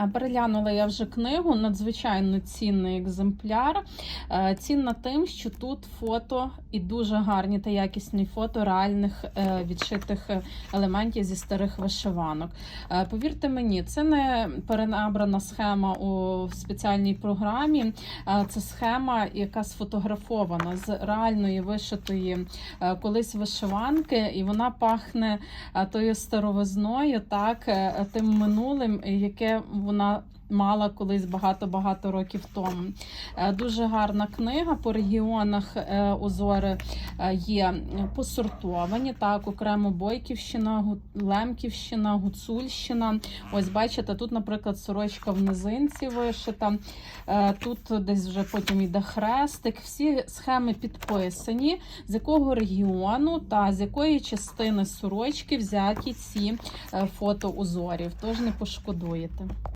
Е, Переглянула я вже книгу, надзвичайно цінний екземпляр. Е, Цінна тим, що тут фото і дуже гарні та якісні фото реальних е, відшитих е, елементів зі старих вишиванок. Повірте мені, це не перенабрана схема у спеціальній програмі. Це схема, яка сфотографована з реальної вишитої колись вишиванки, і вона пахне тою старовизною, так тим минулим, яке вона. Мала колись багато-багато років тому. Дуже гарна книга по регіонах е, узори е, є посортовані. Так, окремо Бойківщина, Лемківщина, Гуцульщина. Ось бачите, тут, наприклад, сорочка в низинці вишита. Е, Тут десь вже потім йде хрестик. Всі схеми підписані, з якого регіону та з якої частини сорочки взяті ці е, фото узорів. Тож не пошкодуєте.